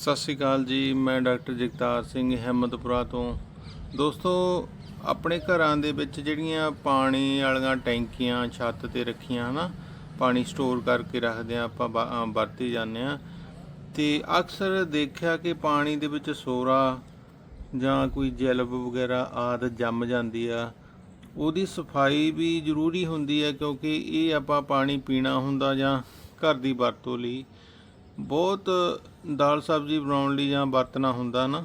ਸਤਿ ਸ਼੍ਰੀ ਅਕਾਲ ਜੀ, ਮੈਂ ਡਾਕਟਰ ਜਗਤਾਰ ਸਿੰਘ ਹਿੰਮਤਪੁਰਾ ਤੋਂ। ਦੋਸਤੋ, ਆਪਣੇ ਘਰਾਂ ਦੇ ਵਿੱਚ ਜਿਹੜੀਆਂ ਪਾਣੀ ਵਾਲੀਆਂ ਟੈਂਕੀਆਂ ਛੱਤ ਤੇ ਰੱਖੀਆਂ, ਹਨਾ, ਪਾਣੀ ਸਟੋਰ ਕਰਕੇ ਰੱਖਦੇ ਆ ਆਪਾਂ ਬ- ਅਹ ਵਰਤੀ ਜਾਂਦੇ ਆ ਤੇ ਅਕਸਰ ਦੇਖਿਆ ਕਿ ਪਾਣੀ ਦੇ ਵਿੱਚ ਸੋਰਾ ਜਾਂ ਕੋਈ ਜੈਲਬ ਵਗੈਰਾ ਆਦ ਜੰਮ ਜਾਂਦੀ ਆ। ਉਹਦੀ ਸਫ਼ਾਈ ਵੀ ਜ਼ਰੂਰੀ ਹੁੰਦੀ ਹੈ ਕਿਉਂਕਿ ਇਹ ਆਪਾਂ ਪਾਣੀ ਪੀਣਾ ਹੁੰਦਾ ਜਾਂ ਘਰ ਦੀ ਵਰਤੋਂ ਲਈ। ਬਹੁਤ ਦਾਲ ਸਬਜ਼ੀ ਬਣਾਉਣ ਲਈ ਜਾਂ ਵਰਤਣਾ ਹੁੰਦਾ ਨਾ,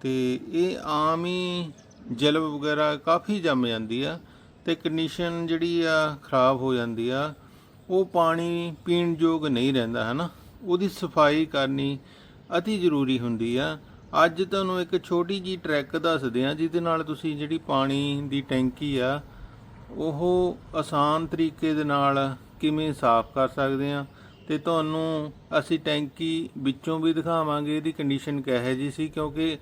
ਤੇ ਇਹ ਆਮ ਹੀ ਜਲਬ ਵਗੈਰਾ ਕਾਫੀ ਜੰਮ ਜਾਂਦੀ ਆ, ਤੇ ਕੰਡੀਸ਼ਨ ਜਿਹੜੀ ਆ ਖਰਾਬ ਹੋ ਜਾਂਦੀ ਆ, ਉਹ ਪਾਣੀ ਪੀਣ ਯੋਗ ਨਹੀਂ ਰਹਿੰਦਾ ਹੈ ਨਾ ਉਹਦੀ ਸਫ਼ਾਈ ਕਰਨੀ ਅਤੀ ਜ਼ਰੂਰੀ ਹੁੰਦੀ ਆ। ਅੱਜ ਤੁਹਾਨੂੰ ਇੱਕ ਛੋਟੀ ਜੀ ਟਰੈਕ ਦੱਸਦੇ ਆ, ਜਿਹਦੇ ਨਾਲ ਤੁਸੀਂ ਜਿਹੜੀ ਪਾਣੀ ਦੀ ਟੈਂਕੀ ਆ, ਉਹ ਆਸਾਨ ਤਰੀਕੇ ਦੇ ਨਾਲ ਕਿਵੇਂ ਸਾਫ਼ ਕਰ ਸਕਦੇ ਆ। ਤੇ ਤੁਹਾਨੂੰ ਅਸੀਂ ਟੈਂਕੀ ਵਿੱਚੋਂ ਵੀ ਦਿਖਾਵਾਂਗੇ, ਇਹਦੀ ਕੰਡੀਸ਼ਨ ਕਿਹੋ ਜੀ ਸੀ, ਕਿਉਂਕਿ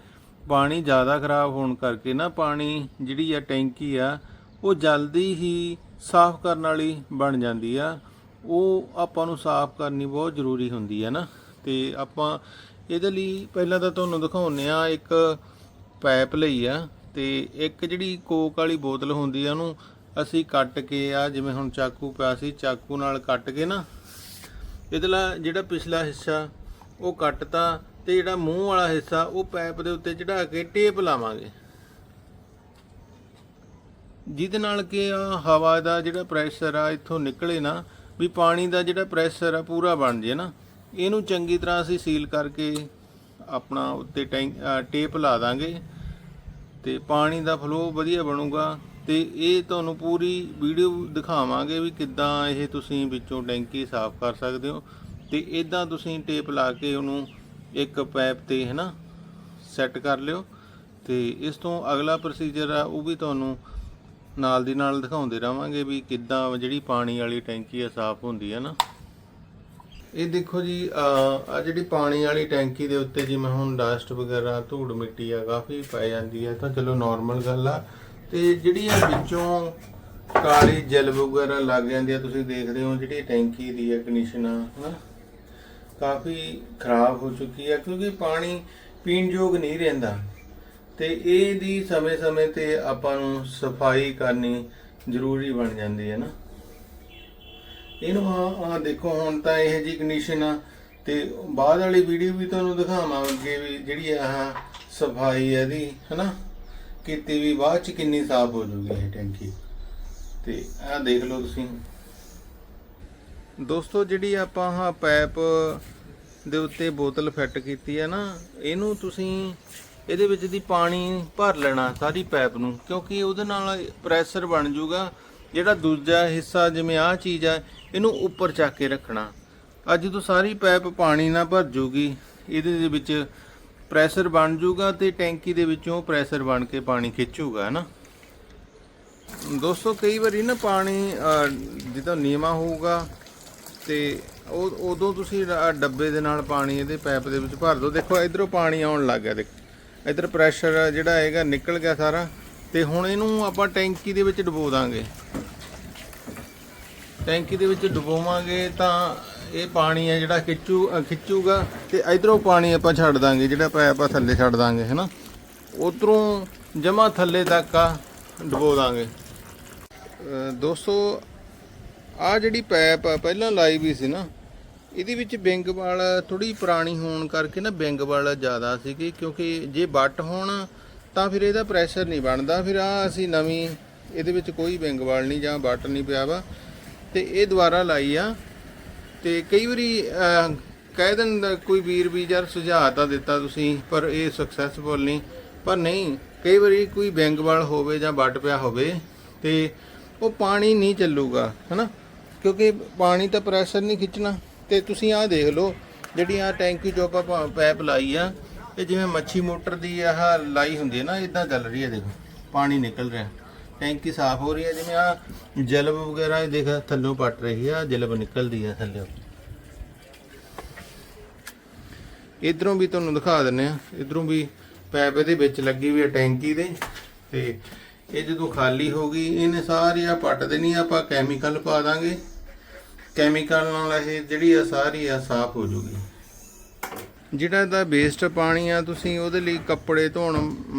ਪਾਣੀ ਜ਼ਿਆਦਾ ਖਰਾਬ ਹੋਣ ਕਰਕੇ ਨਾ, ਪਾਣੀ ਜਿਹੜੀ ਆ ਟੈਂਕੀ ਆ, ਉਹ ਜਲਦੀ ਹੀ ਸਾਫ਼ ਕਰਨ ਵਾਲੀ ਬਣ ਜਾਂਦੀ ਆ। ਉਹ ਆਪਾਂ ਨੂੰ ਸਾਫ਼ ਕਰਨੀ ਬਹੁਤ ਜ਼ਰੂਰੀ ਹੁੰਦੀ ਹੈ ਨਾ। ਤੇ ਆਪਾਂ ਇਹਦੇ ਲਈ ਪਹਿਲਾਂ ਤਾਂ ਤੁਹਾਨੂੰ ਦਿਖਾਉਂਦੇ ਆ, ਇੱਕ ਪਾਈਪ ਲਈ ਆ, ਤੇ ਇੱਕ ਜਿਹੜੀ ਕੋਕ ਵਾਲੀ ਬੋਤਲ ਹੁੰਦੀ ਆ, ਉਹਨੂੰ ਅਸੀਂ ਕੱਟ ਕੇ ਆ, ਜਿਵੇਂ ਹੁਣ ਚਾਕੂ ਪਿਆ ਸੀ, ਚਾਕੂ ਨਾਲ ਕੱਟ ਕੇ ਨਾ ਇਹਦਾ ਜਿਹੜਾ ਪਿਛਲਾ ਹਿੱਸਾ, ਉਹ ਕੱਟਤਾ ਤੇ ਜਿਹੜਾ ਮੂੰਹ ਵਾਲਾ ਹਿੱਸਾ, ਉਹ ਪਾਈਪ ਦੇ ਉੱਤੇ ਚੜਾ ਕੇ ਟੇਪ ਲਾਵਾਂਗੇ। ਜਿਹਦੇ ਨਾਲ ਕਿ ਆ ਹਵਾ ਦਾ ਜਿਹੜਾ ਪ੍ਰੈਸ਼ਰ ਆ ਇੱਥੋਂ ਨਿਕਲੇ ਨਾ, ਵੀ ਪਾਣੀ ਦਾ ਜਿਹੜਾ ਪ੍ਰੈਸ਼ਰ ਆ ਪੂਰਾ ਬਣ ਜੇ ਨਾ, ਇਹਨੂੰ ਚੰਗੀ ਤਰ੍ਹਾਂ ਅਸੀਂ ਸੀਲ ਕਰਕੇ ਆਪਣਾ ਉੱਤੇ ਟੈਂਕ ਟੇਪ ਲਾ ਦਾਂਗੇ ਤੇ ਪਾਣੀ ਦਾ ਫਲੋ ਵਧੀਆ ਬਣੂਗਾ। ਤੇ ਇਹ ਤੁਹਾਨੂੰ ਪੂਰੀ ਵੀਡੀਓ ਦਿਖਾਵਾਂਗੇ ਵੀ ਕਿੱਦਾਂ ਇਹ ਤੁਸੀਂ ਵਿੱਚੋਂ ਟੈਂਕੀ ਸਾਫ਼ ਕਰ ਸਕਦੇ ਹੋ ਤੇ ਇਦਾਂ ਤੁਸੀਂ ਟੇਪ ਲਾ ਕੇ ਉਹਨੂੰ ਇੱਕ ਪੈਪ ਤੇ ਹੈਨਾ ਸੈੱਟ ਕਰ ਲਿਓ ਤੇ ਇਸ ਤੋਂ ਅਗਲਾ ਪ੍ਰੋਸੀਜਰ ਆ, ਉਹ ਵੀ ਤੁਹਾਨੂੰ ਨਾਲ ਦੀ ਨਾਲ ਦਿਖਾਉਂਦੇ ਰਵਾਂਗੇ ਵੀ ਕਿੱਦਾਂ ਜਿਹੜੀ ਪਾਣੀ ਵਾਲੀ ਟੈਂਕੀ ਆ ਸਾਫ਼ ਹੁੰਦੀ ਹੈ ਨਾ। ਇਹ ਦੇਖੋ ਜੀ, ਆ ਜਿਹੜੀ ਪਾਣੀ ਵਾਲੀ ਟੈਂਕੀ ਦੇ ਉੱਤੇ ਜਿਵੇਂ ਹੁਣ ਡਸਟ ਵਗੈਰਾ, ਧੂੜ ਮਿੱਟੀ ਆ, ਕਾਫੀ ਪੈ ਜਾਂਦੀ ਹੈ ਤਾਂ ਚਲੋ ਨਾਰਮਲ ਗੱਲ ਆ। ਤੇ ਜਿਹੜੀ ਆ ਵਿੱਚੋਂ ਕਾਲੀ ਜਲ ਵਗੈਰਾ ਲੱਗ ਜਾਂਦੀ ਆ, ਤੁਸੀਂ ਦੇਖਦੇ ਹੋ ਜਿਹੜੀ ਟੈਂਕੀ ਦੀ ਹੈ ਕੰਡੀਸ਼ਨ ਆ ਹਨਾ? ਕਾਫੀ ਖਰਾਬ ਹੋ ਚੁੱਕੀ ਹੈ ਕਿਉਂਕਿ ਪਾਣੀ ਪੀਣ ਯੋਗ ਨਹੀਂ ਰਹਿੰਦਾ। ਤੇ ਇਹਦੀ ਸਮੇਂ-ਸਮੇਂ ਤੇ ਆਪਾਂ ਨੂੰ ਸਫ਼ਾਈ ਕਰਨੀ ਜ਼ਰੂਰੀ ਬਣ ਜਾਂਦੀ ਹੈ ਨਾ। ਇਹਨੂੰ ਆ ਆ ਦੇਖੋ, ਹੁਣ ਤਾਂ ਇਹ ਜੀ ਕੰਡੀਸ਼ਨ ਆ, ਤੇ ਬਾਅਦ ਵਾਲੀ ਵੀਡੀਓ ਵੀ ਤੁਹਾਨੂੰ ਦਿਖਾਵਾਂਗੇ ਵੀ ਜਿਹੜੀ ਆਹ ਸਫ਼ਾਈ ਹੈ ਇਹਦੀ, ਹਨਾ? ਕੀਤੀ ਵੀ ਬਾਅਦ ਚ ਕਿੰਨੀ ਸਾਫ਼ ਹੋ ਜੂਗੀ ਇਹ ਟੈਂਕੀ। ਤੇ ਆਹ ਦੇਖ ਲਓ ਤੁਸੀਂ। ਦੋਸਤੋ, ਜਿਹੜੀ ਆਪਾਂ ਆਹ ਪਾਈਪ ਦੇ ਉੱਤੇ ਬੋਤਲ ਫਿੱਟ ਕੀਤੀ ਹੈ ਨਾ, ਇਹਨੂੰ ਤੁਸੀਂ ਇਹਦੇ ਵਿੱਚ ਦੀ ਪਾਣੀ ਭਰ ਲੈਣਾ ਸਾਰੀ ਪਾਈਪ ਨੂੰ, ਕਿਉਂਕਿ ਉਹਦੇ ਨਾਲ ਪ੍ਰੈਸ਼ਰ ਬਣ ਜਾਊਗਾ ਜਿਹੜਾ ਦੂਜਾ ਹਿੱਸਾ, ਜਿਵੇਂ ਆਹ ਚੀਜ਼ ਆ, ਇਹਨੂੰ ਉੱਪਰ ਚੱਕ ਕੇ ਰੱਖਣਾ। ਅੱਜ ਤੋਂ ਸਾਰੀ ਪਾਈਪ ਪਾਣੀ ਨਾਲ ਭਰ ਜੂਗੀ। ਇਹਦੇ ਦੇ ਵਿੱਚ ਪ੍ਰੈਸ਼ਰ ਬਣ ਜਾਊਗਾ ਤੇ ਟੈਂਕੀ ਦੇ ਵਿੱਚੋਂ ਪ੍ਰੈਸ਼ਰ ਬਣ ਕੇ ਪਾਣੀ ਖਿੱਚੂਗਾ, ਹੈ ਨਾ? ਦੋਸਤੋ, ਕਈ ਵਾਰੀ ਨਾ ਪਾਣੀ ਜਿੱਦਾਂ ਨੀਵਾ ਹੋਊਗਾ ਤੇ ਉਹ, ਉਦੋਂ ਤੁਸੀਂ ਡੱਬੇ ਦੇ ਨਾਲ ਪਾਣੀ ਇਹਦੇ ਪਾਈਪ ਦੇ ਵਿੱਚ ਭਰ ਦਿਓ ਦੇਖੋ, ਇਧਰੋਂ ਪਾਣੀ ਆਉਣ ਲੱਗ ਗਿਆ, ਦੇਖ। ਇਧਰ ਪ੍ਰੈਸ਼ਰ ਜਿਹੜਾ ਹੈਗਾ ਨਿਕਲ ਗਿਆ ਸਾਰਾ ਤੇ ਹੁਣ ਇਹਨੂੰ ਆਪਾਂ ਟੈਂਕੀ ਦੇ ਵਿੱਚ ਡੁਬੋ ਦਾਂਗੇ। ਟੈਂਕੀ ਦੇ ਵਿੱਚ ਡੁਬੋਵਾਂਗੇ ਤਾਂ ਇਹ ਪਾਣੀ ਹੈ ਜਿਹੜਾ ਖਿੱਚੂ ਖਿੱਚੂਗਾ ਤੇ ਇਧਰੋਂ ਪਾਣੀ ਆਪਾਂ ਛੱਡ ਦਾਂਗੇ, ਜਿਹੜਾ ਪਾਈਪ ਆ ਥੱਲੇ ਛੱਡ ਦਾਂਗੇ, ਹੈਨਾ? ਉਧਰੋਂ ਜਮਾ ਥੱਲੇ ਤੱਕ ਆ, ਡਬੋ ਦਾਂਗੇ। ਦੋਸਤੋ ਆ ਜਿਹੜੀ ਪਾਈਪ ਆ, ਪਹਿਲਾਂ ਲਾਈ ਵੀ ਸੀ ਨਾ, ਇਹਦੇ ਵਿੱਚ ਬਿੰਗ ਵਾਲ ਥੋੜੀ ਪੁਰਾਣੀ ਹੋਣ ਕਰਕੇ ਨਾ ਬਿੰਗ ਵਾਲ ਜ਼ਿਆਦਾ ਸੀਗੀ, ਕਿਉਂਕਿ ਜੇ ਵੱਟ ਹੋਣ ਤਾਂ ਫਿਰ ਇਹਦਾ ਪ੍ਰੈਸ਼ਰ ਨਹੀਂ ਬਣਦਾ। ਫਿਰ ਆ ਅਸੀਂ ਨਵੀਂ, ਇਹਦੇ ਵਿੱਚ ਕੋਈ ਬਿੰਗ ਵਾਲ ਨਹੀਂ ਜਾਂ ਵੱਟ ਨਹੀਂ ਪਿਆ ਵਾ। ਤੇ ਇਹ ਦੁਬਾਰਾ ਲਾਈ ਆ। ਤੇ ਕਈ ਵਾਰੀ ਅਹ, ਕਹਿ ਦਿੰਦਾ ਕੋਈ ਵੀਰ ਵੀ ਯਾਰ ਸੁਝਾਅ ਤਾਂ ਦਿੱਤਾ ਤੁਸੀਂ ਪਰ ਇਹ ਸਕਸੈਸਫੁਲ ਨਹੀਂ। ਪਰ ਨਹੀਂ ਕਈ ਵਾਰੀ ਕੋਈ ਬੈਂਗ ਵਾਲ ਹੋਵੇ ਜਾਂ ਵੱਟ ਪਿਆ ਹੋਵੇ ਤੇ ਉਹ ਪਾਣੀ ਨਹੀਂ ਚੱਲੂਗਾ ਹਨਾ? ਕਿਉਂਕਿ ਪਾਣੀ ਤਾਂ ਪ੍ਰੈਸ਼ਰ ਨਹੀਂ ਖਿੱਚਣਾ। ਤੇ ਤੁਸੀਂ ਆਹ ਦੇਖ ਲਓ ਜਿਹੜੀ ਆ ਟੈਂਕੀ ਚੋਂ ਆਪਾਂ ਪਾ- ਪਾਈਪ ਲਾਈ ਆ ਇਹ ਜਿਵੇਂ ਮੱਛੀ ਮੋਟਰ ਦੀ ਆਹ ਲਾਈ ਹੁੰਦੀ ਹੈ ਨਾ ਇਦਾਂ ਚੱਲ ਰਹੀ ਹੈ ਦੇਖੋ ਪਾਣੀ ਨਿਕਲ ਰਿਹਾ। ਟੈਂਕੀ ਸਾਫ਼ ਹੋ ਰਹੀ ਹੈ, ਜਿਵੇਂ ਆ ਜਲਬ ਵਗੈਰਾ ਇਹ ਦੇਖ, ਥੱਲੋਂ ਪੱਟ ਰਹੀ ਆ, ਜਲਬ ਨਿਕਲਦੀ ਆ ਥੱਲੇ। ਇਧਰੋਂ ਵੀ ਤੁਹਾਨੂੰ ਦਿਖਾ ਦਿੰਨੇ ਆ, ਇਧਰੋਂ ਵੀ ਪੈਪ ਇਹਦੇ ਵਿੱਚ ਲੱਗੀ ਵੀ ਆ ਟੈਂਕੀ ਦੇ, ਤੇ ਇਹ ਜਦੋਂ ਖਾਲੀ ਹੋ ਗਈ, ਇਹਨੇ ਸਾਰੀ ਆ ਪੱਟ ਦੇਣੀ ਆਪਾਂ ਕੈਮੀਕਲ ਪਾ ਦਾਂਗੇ। ਕੈਮੀਕਲ ਨਾਲ ਇਹ ਜਿਹੜੀ ਆ ਸਾਰੀ ਆ ਸਾਫ਼ ਹੋ ਜੂਗੀ। ਜਿਹੜਾ ਇਹਦਾ ਵੇਸਟ ਪਾਣੀ ਆ, ਤੁਸੀਂ ਉਹਦੇ ਲਈ ਕੱਪੜੇ ਧੋਣ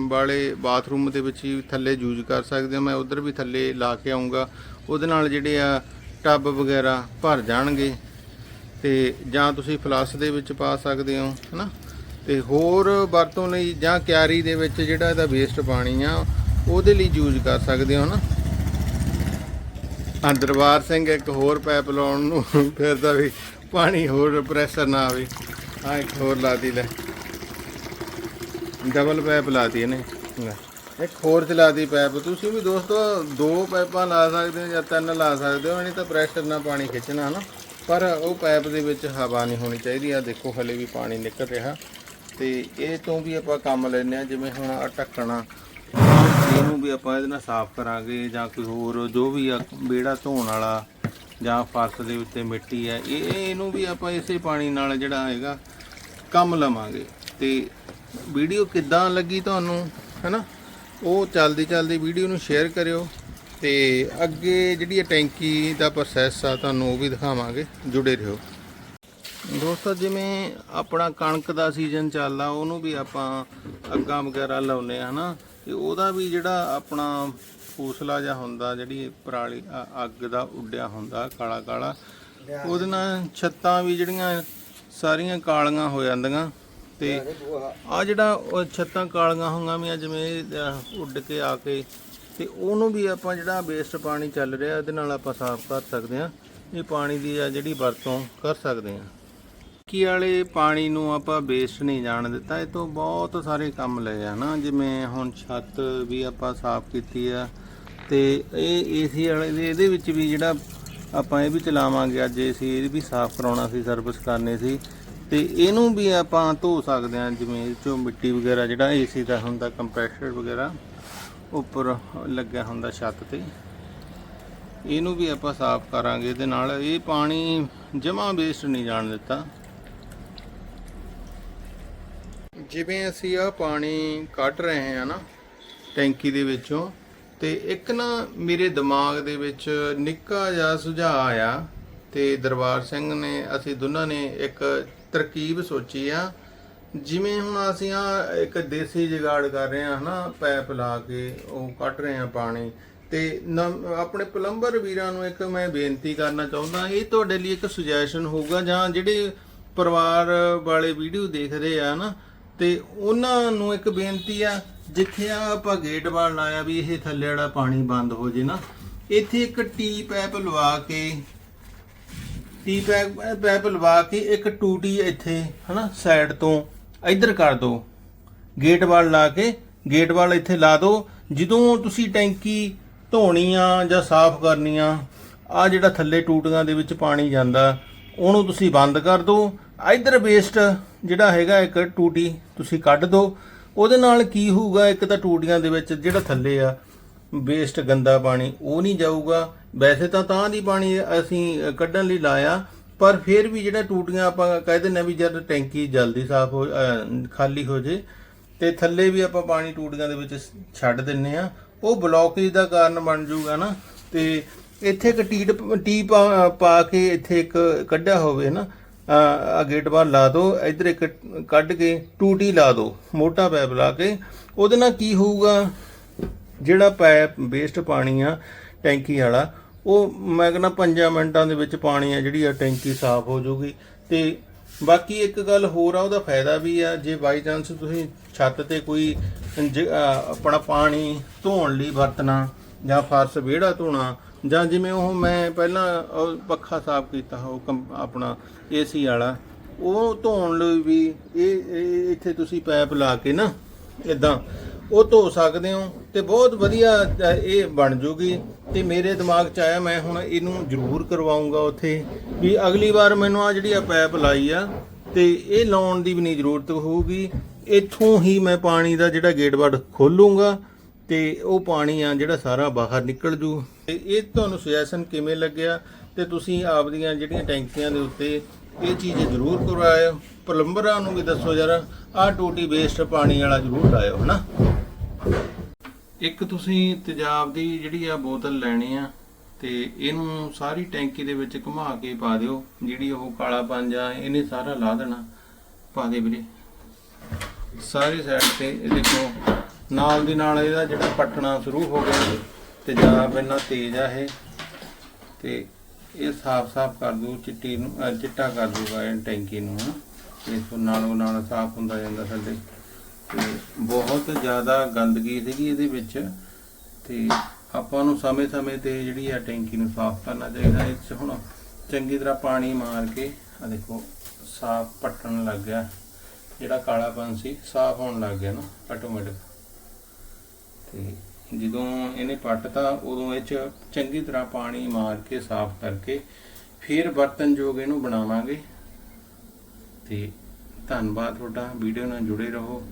ਵਾਲੇ ਬਾਥਰੂਮ ਦੇ ਵਿੱਚ ਹੀ ਥੱਲੇ ਯੂਜ਼ ਕਰ ਸਕਦੇ ਹੋ। ਮੈਂ ਉਧਰ ਵੀ ਥੱਲੇ ਲਾ ਕੇ ਆਉਂਗਾ ਉਹਦੇ ਨਾਲ ਜਿਹੜੇ ਆ ਟੱਬ ਵਗੈਰਾ ਭਰ ਜਾਣਗੇ ਤੇ ਜਾਂ ਤੁਸੀਂ ਫਲਾਸ ਦੇ ਵਿੱਚ ਪਾ ਸਕਦੇ ਹੋ, ਹਨਾ? ਤੇ ਹੋਰ ਵਰਤੋਂ ਲਈ ਜਾਂ ਕਿਆਰੀ ਦੇ ਵਿੱਚ ਜਿਹੜਾ ਇਹਦਾ ਵੇਸਟ ਪਾਣੀ ਆ, ਉਹਦੇ ਲਈ ਯੂਜ਼ ਕਰ ਸਕਦੇ ਹੋ, ਹਨਾ? ਆ ਦਰਬਾਰ ਸਿੰਘ ਇੱਕ ਹੋਰ ਪਾਈਪ ਲਾਉਣ ਨੂੰ ਫਿਰਦਾ ਵੀ ਪਾਣੀ ਹੋਰ ਪ੍ਰੈਸ਼ਰ ਨਾ ਆਵੇ। ਆ ਇੱਕ ਹੋਰ ਲਾਤੀ ਲੈ। ਡਬਲ ਪਾਈਪ ਲਾਤੀ ਇਹਨੇ। ਲੈ। ਇੱਕ ਹੋਰ ਚਲਾਤੀ ਪੈਪ ਤੁਸੀਂ ਵੀ ਦੋਸਤੋ, ਦੋ ਪੈਪਾਂ ਲਾ ਸਕਦੇ ਹੋ ਜਾਂ ਤਿੰਨ ਲਾ ਸਕਦੇ ਹੋ ਨਹੀਂ ਤਾਂ ਪ੍ਰੈਸ਼ਰ ਨਾਲ ਪਾਣੀ ਖਿੱਚਣਾ, ਹਨਾ? ਪਰ ਉਹ ਪੈਪ ਦੇ ਵਿੱਚ ਹਵਾ ਨਹੀਂ ਹੋਣੀ ਚਾਹੀਦੀ। ਆ ਦੇਖੋ, ਹਲੇ ਵੀ ਪਾਣੀ ਨਿਕਲ ਰਿਹਾ। ਤੇ ਇਹ ਤੋਂ ਵੀ ਆਪਾਂ ਕੰਮ ਲੈਨੇ ਆ ਜਿਵੇਂ ਹੁਣ ਆ ਢੱਕਣਾ, ਇਹਨੂੰ ਵੀ ਆਪਾਂ ਇਹਦੇ ਨਾਲ ਸਾਫ਼ ਕਰਾਂਗੇ ਜਾਂ ਕੋਈ ਹੋਰ, ਜੋ ਵੀ ਆ ਵਿਹੜਾ ਧੋਣ ਵਾਲਾ ਜਾਂ ਫਰਸ਼ ਦੇ ਉੱਤੇ ਮਿੱਟੀ ਹੈ, ਇਹ ਇਹਨੂੰ ਵੀ ਆਪਾਂ ਇਸੇ ਪਾਣੀ ਨਾਲ ਜਿਹੜਾ ਹੈਗਾ ਕੰਮ ਲਵਾਂਗੇ। ਤੇ ਵੀਡੀਓ ਕਿੱਦਾਂ ਲੱਗੀ ਤੁਹਾਨੂੰ, ਹੈਨਾ? ਉਹ ਚੱਲਦੀ ਚੱਲਦੀ ਵੀਡੀਓ ਨੂੰ ਸ਼ੇਅਰ ਕਰਿਓ ਤੇ ਅੱਗੇ ਜਿਹੜੀ ਇਹ ਟੈਂਕੀ ਦਾ ਪ੍ਰੋਸੈਸ ਆ, ਤੁਹਾਨੂੰ ਉਹ ਵੀ ਦਿਖਾਵਾਂਗੇ। ਜੁੜੇ ਰਹੋ। ਦੋਸਤੋ, ਜਿਵੇਂ ਆਪਣਾ ਕਣਕ ਦਾ ਸੀਜ਼ਨ ਚੱਲਦਾ, ਉਹਨੂੰ ਵੀ ਆਪਾਂ ਅੱਗਾਂ ਵਗੈਰਾ ਲਾਉਨੇ ਆ, ਹਨਾ? ਤੇ ਉਹਦਾ ਵੀ ਜਿਹੜਾ ਆਪਣਾ ਪੂਸਲਾ ਜਿਹਾ ਹੁੰਦਾ ਜਿਹੜੀ ਪਰਾਲੀ ਅ- ਅੱਗ ਦਾ ਉੱਡਿਆ ਹੁੰਦਾ ਕਾਲਾ ਕਾਲਾ ਉਹਦੇ ਨਾਲ ਛੱਤਾਂ ਵੀ ਜਿਹੜੀਆਂ ਸਾਰੀਆਂ ਕਾਲੀਆਂ ਹੋ ਜਾਂਦੀਆਂ ਤੇ ਆ ਜਿਹੜਾ ਉਹ ਛੱਤਾਂ ਕਾਲੀਆਂ ਹੋਈਆਂ ਵੀ ਜਿਵੇਂ ਇਹ, ਅ, ਉੱਡ ਕੇ ਆ ਕੇ ਤੇ ਉਹਨੂੰ ਵੀ ਆਪਾਂ ਜਿਹੜਾ ਵੇਸਟ ਪਾਣੀ ਚੱਲ ਰਿਹਾ ਇਹਦੇ ਨਾਲ ਆਪਾਂ ਸਾਫ਼ ਕਰ ਸਕਦੇ ਹਾਂ। ਇਹ ਪਾਣੀ ਦੀ ਆ ਜਿਹੜੀ ਵਰਤੋਂ ਕਰ ਸਕਦੇ ਹਾਂ। ਕੀ ਵਾਲੇ ਪਾਣੀ ਨੂੰ ਆਪਾਂ ਵੇਸਟ ਨਹੀਂ ਜਾਣ ਦਿੱਤਾ ਇਹ ਤੋਂ ਬਹੁਤ ਸਾਰੇ ਕੰਮ ਲਏ ਆ ਨਾ ਜਿਵੇਂ ਹੁਣ ਛੱਤ ਵੀ ਆਪਾਂ ਸਾਫ਼ ਕੀਤੀ ਆ। ਤੇ ਇਹ ਏਸੀ ਵਾਲੇ ਦੇ ਇਹਦੇ ਵਿੱਚ ਵੀ ਜਿਹੜਾ ਆਪਾਂ ਇਹ ਵੀ ਚਲਾਵਾਂਗੇ ਅੱਜ, ਏਸੀ ਇਹ ਵੀ ਸਾਫ਼ ਕਰਾਉਣਾ ਸੀ ਸਰਵਿਸ ਕਰਨੀ ਸੀ। ਤੇ ਇਹਨੂੰ ਵੀ ਆਪਾਂ ਧੋ ਸਕਦੇ ਹਾਂ, ਜਿਵੇਂ ਇਹ ਚੋਂ ਮਿੱਟੀ ਵਗੈਰਾ, ਜਿਹੜਾ ਏਸੀ ਦਾ ਹੁੰਦਾ ਕੰਪਰੈਸਰ ਵਗੈਰਾ, ਉੱਪਰ ਲੱਗਿਆ ਹੁੰਦਾ ਛੱਤ ਤੇ। ਇਹਨੂੰ ਵੀ ਆਪਾਂ ਸਾਫ਼ ਕਰਾਂਗੇ, ਇਹਦੇ ਨਾਲ ਇਹ ਪਾਣੀ ਜਮਾ ਵੇਸਟ ਨਹੀਂ ਜਾਣ ਦਿੱਤਾ। ਜਿਵੇਂ ਅਸੀਂ ਆ ਪਾਣੀ ਕੱਢ ਰਹੇ ਹਾਂ ਨਾ, ਟੈਂਕੀ ਦੇ ਵਿੱਚੋਂ ਤੇ ਇੱਕ ਨਾ ਮੇਰੇ ਦਿਮਾਗ ਦੇ ਵਿੱਚ ਨਿੱਕਾ ਜਿਹਾ ਸੁਝਾਅ ਆਇਆ ਤੇ ਦਰਬਾਰ ਸਿੰਘ ਨੇ, ਅਸੀਂ ਦੋਨਾਂ ਨੇ ਇੱਕ ਤਰਕੀਬ ਸੋਚੀ ਆ। ਜਿਵੇਂ ਹੁਣ ਅਸੀਂ ਆ ਇੱਕ ਦੇਸੀ ਜਗਾੜ ਕਰ ਰਹੇ ਹਾਂ ਹਨਾ, ਪੈਪ ਲਾ ਕੇ ਉਹ ਕੱਢ ਰਹੇ ਹਾਂ ਪਾਣੀ। ਤੇ ਨਮ- ਆਪਣੇ ਪਲੰਬਰ ਵੀਰਾਂ ਨੂੰ ਇੱਕ ਮੈਂ ਬੇਨਤੀ ਕਰਨਾ ਚਾਹੁੰਦਾ, ਇਹ ਤੁਹਾਡੇ ਲਈ ਇੱਕ ਸੁਜੈਸ਼ਨ ਹੋਊਗਾ ਜਾਂ ਜਿਹੜੇ ਪਰਿਵਾਰ ਵਾਲੇ ਵੀਡੀਓ ਦੇਖਦੇ ਆ ਨਾ ਤੇ ਉਹਨਾਂ ਨੂੰ ਇੱਕ ਬੇਨਤੀ ਆ ਜਿੱਥੇ ਆ ਆਪਾਂ ਗੇਟ ਬਾਲ ਲਾਇਆ ਵੀ ਇਹ ਥੱਲੇ ਵਾਲਾ ਪਾਣੀ ਬੰਦ ਹੋ ਜੇ ਨਾ, ਇੱਥੇ ਇੱਕ ਟੀ ਪੈਪ ਲਵਾ ਕੇ ਟੀ ਪੈਪ ਪੈਪ ਲਵਾ ਕੇ ਇੱਕ ਟੂਟੀ ਇੱਥੇ, ਹਨਾ ਸਾਈਡ ਤੋਂ, ਇੱਧਰ ਕਰ ਦਿਓ ਗੇਟ ਵਾਲ ਲਾ ਕੇ ਗੇਟ ਵਾਲ ਇੱਥੇ ਲਾ ਦਿਓ ਜਦੋਂ ਤੁਸੀਂ ਟੈਂਕੀ ਧੋਣੀ ਆ ਜਾਂ ਸਾਫ਼ ਕਰਨੀ ਆ ਆ ਜਿਹੜਾ ਥੱਲੇ ਟੂਟੀਆਂ ਦੇ ਵਿੱਚ ਪਾਣੀ ਜਾਂਦਾ, ਉਹਨੂੰ ਤੁਸੀਂ ਬੰਦ ਕਰ ਦਿਓ ਇੱਧਰ ਵੇਸਟ ਜਿਹੜਾ ਹੈਗਾ ਇੱਕ ਟੂਟੀ ਤੁਸੀਂ ਕੱਢ ਦਿਓ ਉਹਦੇ ਨਾਲ ਕੀ ਹੋਊਗਾ? ਇੱਕ ਤਾਂ ਟੂਟੀਆਂ ਦੇ ਵਿੱਚ ਜਿਹੜਾ ਥੱਲੇ ਆ ਵੇਸਟ ਗੰਦਾ ਪਾਣੀ, ਉਹ ਨਹੀਂ ਜਾਊਗਾ। ਵੈਸੇ ਤਾਂ ਤਾਂ ਦੀ ਪਾਣੀ ਅਸੀਂ ਕੱਢਣ ਲਈ ਲਾਇਆ, ਪਰ ਫਿਰ ਵੀ ਜਿਹੜਾ ਟੂਟੀਆਂ ਆਪਾਂ ਕਹਿ ਦਿੰਦੇ ਹਾਂ ਵੀ ਜਦ ਟੈਂਕੀ ਜਲਦੀ ਸਾਫ਼ ਹੋ ਖਾਲੀ ਹੋ ਜੇ, ਤੇ ਥੱਲੇ ਵੀ ਆਪਾਂ ਪਾਣੀ ਟੂਟੀਆਂ ਦੇ ਵਿੱਚ ਛੱਡ ਦਿੰਨੇ ਆ ਉਹ ਬਲੌਕੇਜ ਦਾ ਕਾਰਨ ਬਣ ਜਾਊਗਾ ਨਾ। ਤੇ ਇੱਥੇ ਇੱਕ ਟੀਟ, ਟੀ ਪਾ ਕੇ ਇੱਥੇ ਇੱਕ ਕੱਢਿਆ ਹੋਵੇ ਨਾ ਆ ਗੇਟ ਬਾਹਰ ਲਾ ਦਿਓ ਇੱਧਰ ਇੱਕ ਕੱਢ ਕੇ ਟੂਟੀ ਲਾ ਦਿਓ ਮੋਟਾ ਪੈਪ ਲਾ ਕੇ। ਉਹਦੇ ਨਾਲ ਕੀ ਹੋਊਗਾ? ਜਿਹੜਾ ਪੈਪ ਵੇਸਟ ਪਾਣੀ ਆ, ਟੈਂਕੀ ਵਾਲਾ, ਉਹ ਮੈਂ ਕਹਿੰਦਾ 5 ਮਿੰਟਾਂ ਦੇ ਵਿੱਚ ਪਾਣੀ ਆ ਜਿਹੜੀ ਆ ਟੈਂਕੀ ਸਾਫ਼ ਹੋ ਜਾਊਗੀ। ਤੇ ਬਾਕੀ ਇੱਕ ਗੱਲ ਹੋਰ ਆ, ਉਹਦਾ ਫਾਇਦਾ ਵੀ ਆ, ਜੇ ਬਾਈ ਚਾਂਸ ਤੁਸੀਂ ਛੱਤ ਤੇ ਕੋਈ ਜ- ਆਪਣਾ ਪਾਣੀ ਧੋਣ ਲਈ ਵਰਤਣਾ ਜਾਂ ਫਰਸ਼ ਵਿਹੜਾ ਧੋਣਾ, ਜਾਂ ਜਿਵੇਂ ਉਹ ਮੈਂ ਪਹਿਲਾਂ, ਉਹ ਪੱਖਾ ਸਾਫ਼ ਕੀਤਾ, ਉਹ ਕੰਪ- ਆਪਣਾ ਏਸੀ ਵਾਲਾ, ਉਹ ਧੋਣ ਲਈ ਵੀ ਇਹ ਇੱਥੇ ਤੁਸੀਂ ਪਾਈਪ ਲਾ ਕੇ ਨਾ ਇਦਾਂ ਉਹ ਧੋ ਸਕਦੇ ਹੋ ਤੇ ਬਹੁਤ ਵਧੀਆ ਇਹ ਬਣ ਜੂਗੀ ਤੇ ਮੇਰੇ ਦਿਮਾਗ 'ਚ ਆਇਆ, ਮੈਂ ਹੁਣ ਇਹਨੂੰ ਜ਼ਰੂਰ ਕਰਵਾਉਂਗਾ ਉੱਥੇ, ਵੀ ਅਗਲੀ ਵਾਰ ਮੈਨੂੰ ਆ ਜਿਹੜੀ ਆ ਪਾਈਪ ਲਾਈ ਆ, ਤੇ ਇਹ ਲਾਉਣ ਦੀ ਵੀ ਨਹੀਂ ਜ਼ਰੂਰਤ ਹੋਊਗੀ, ਇੱਥੋਂ ਹੀ ਮੈਂ ਪਾਣੀ ਦਾ ਜਿਹੜਾ ਗੇਟ ਵਾਰਡ ਖੋਲੂੰਗਾ ਤੇ ਉਹ ਪਾਣੀ ਆ ਜਿਹੜਾ ਸਾਰਾ ਬਾਹਰ ਨਿਕਲ ਜੂ। ਤੇ ਇਹ ਤੁਹਾਨੂੰ ਸੁਜੈਸ਼ਨ ਕਿਵੇਂ ਲੱਗਿਆ? ਤੇ ਤੁਸੀਂ ਆਪਦੀਆਂ ਜਿਹੜੀਆਂ ਟੈਂਕੀਆਂ ਦੇ ਉੱਤੇ ਇਹ ਚੀਜ਼ ਜ਼ਰੂਰ ਕਰਵਾਇਓ। ਪਲੰਬਰਾਂ ਨੂੰ ਵੀ ਦੱਸੋ ਯਾਰ ਆਹ ਟੂਟੀ ਵੇਸਟ ਪਾਣੀ ਵਾਲਾ ਜ਼ਰੂਰ ਲਾਇਓ, ਹਨਾ? ਇੱਕ ਤੁਸੀਂ ਤੇਜ਼ਾਬ ਦੀ ਜਿਹੜੀ ਆ ਬੋਤਲ ਲੈਣੀ ਆ, ਤੇ ਇਹਨੂੰ ਸਾਰੀ ਟੈਂਕੀ ਦੇ ਵਿੱਚ ਘੁਮਾ ਕੇ ਪਾ ਦਿਓ। ਜਿਹੜੀ ਉਹ ਕਾਲਾ ਪੰਜ ਆ, ਇਹਨੇ ਸਾਰਾ ਲਾ ਦੇਣਾ। ਪਾ ਦੇ ਵੀਰੇ। ਸਾਰੀ ਸਾਈਡ ਤੇ ਇਹ ਦੇਖੋ ਨਾਲ ਦੀ ਨਾਲ ਇਹਦਾ ਜਿਹੜਾ ਪੱਟਣਾ ਸ਼ੁਰੂ ਹੋ ਗਿਆ ਤੇਜ਼ਾਬ ਇੰਨਾ ਤੇਜ਼ ਆ ਇਹ, ਤੇ ਇਹ ਸਾਫ਼-ਸਾਫ਼ ਕਰ ਦੂ, ਚਿੱਟੀ ਨੂੰ ਚਿੱਟਾ ਕਰ ਦੂਗਾ ਇਹ ਟੈਂਕੀ ਨੂੰ, ਹਨਾ। ਇਸ ਤੋਂ ਨਾਲੋਂ ਨਾਲ ਸਾਫ਼ ਹੁੰਦਾ ਜਾਂਦਾ ਸਾਡੇ। ਤੇ ਬਹੁਤ ਜ਼ਿਆਦਾ ਗੰਦਗੀ ਸੀਗੀ ਇਹਦੇ ਵਿੱਚ, ਤੇ ਆਪਾਂ ਨੂੰ ਸਮੇਂ-ਸਮੇਂ ਤੇ ਜਿਹੜੀ ਆ ਟੈਂਕੀ ਨੂੰ ਸਾਫ਼ ਕਰਨਾ ਚਾਹੀਦਾ। ਇਹ 'ਚ ਹੁਣ ਚੰਗੀ ਤਰ੍ਹਾਂ ਪਾਣੀ ਮਾਰ ਕੇ ਆ ਦੇਖੋ, ਸਾਫ਼ ਪੱਟਣ ਲੱਗ ਗਿਆ। ਜਿਹੜਾ ਕਾਲਾਪਨ ਸੀ, ਸਾਫ਼ ਹੋਣ ਲੱਗ ਗਿਆ ਨਾ, ਆਟੋਮੈਟਿਕ। ਤੇ ਜਦੋਂ ਇਹਨੇ ਪੱਟਤਾ ਉਦੋਂ ਇਹ ਚ ਚੰਗੀ ਤਰ੍ਹਾਂ ਪਾਣੀ ਮਾਰ ਕੇ, ਸਾਫ਼ ਕਰਕੇ ਫਿਰ ਬਰਤਨ ਬਰਤਨਯੋਗ ਇਹਨੂੰ ਬਣਾਵਾਂਗੇ। ਤੇ ਧੰਨਵਾਦ ਤੁਹਾਡਾ। ਵੀਡੀਓ ਨਾਲ ਜੁੜੇ ਰਹੋ।